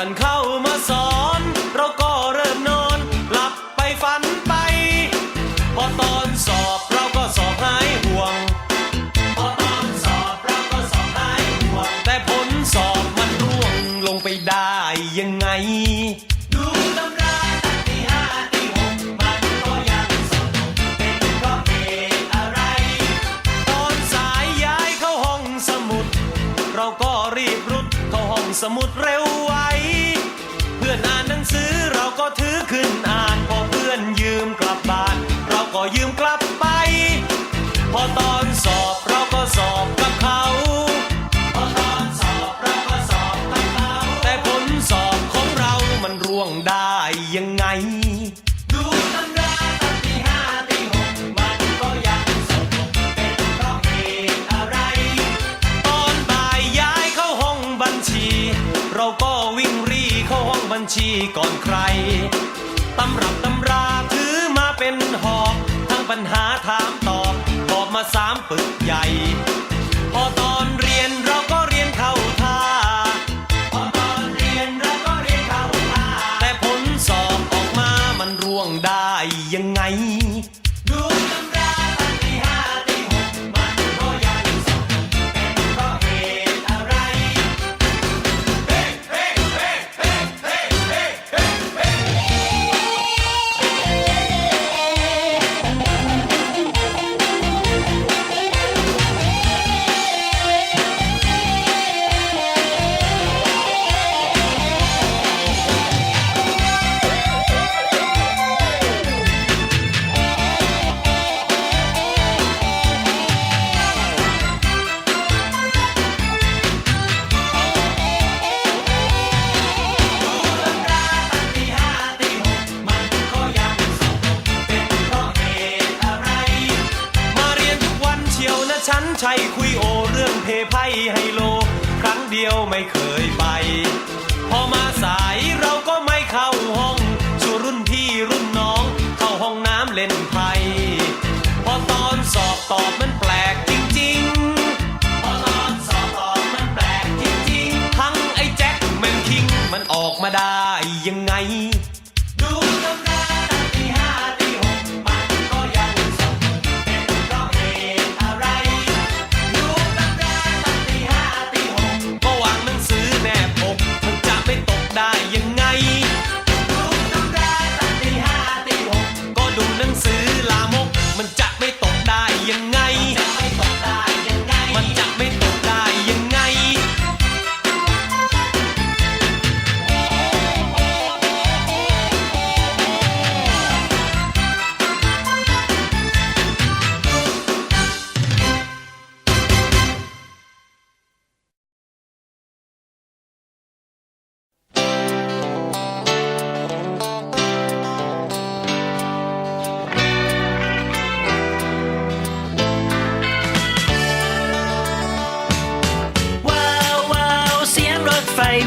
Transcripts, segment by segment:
ขันเข้า ญชีก่อนใคร ตำรับตำราถือมาเป็นหอก ทั้งปัญหาถามตอบตอบมาสามปึกใหญ่ ให้โล ครั้งเดียวไม่เคยไป พอมาสายเราก็ไม่เข้าห้องชวรุ่นพี่รุ่นน้อง เข้าห้องน้ำเล่นไพ่พอตอนสอบตอบมันแปล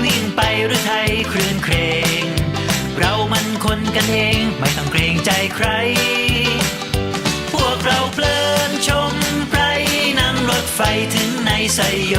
วิ่งไปหรือไทยครื่อนเครง เรามันคนกันเองไม่ต้องเกรงใจใคร พวกเราเพลินชมไพรนั่งรถไฟถึงในไซโย